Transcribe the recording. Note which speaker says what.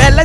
Speaker 1: വെള്ള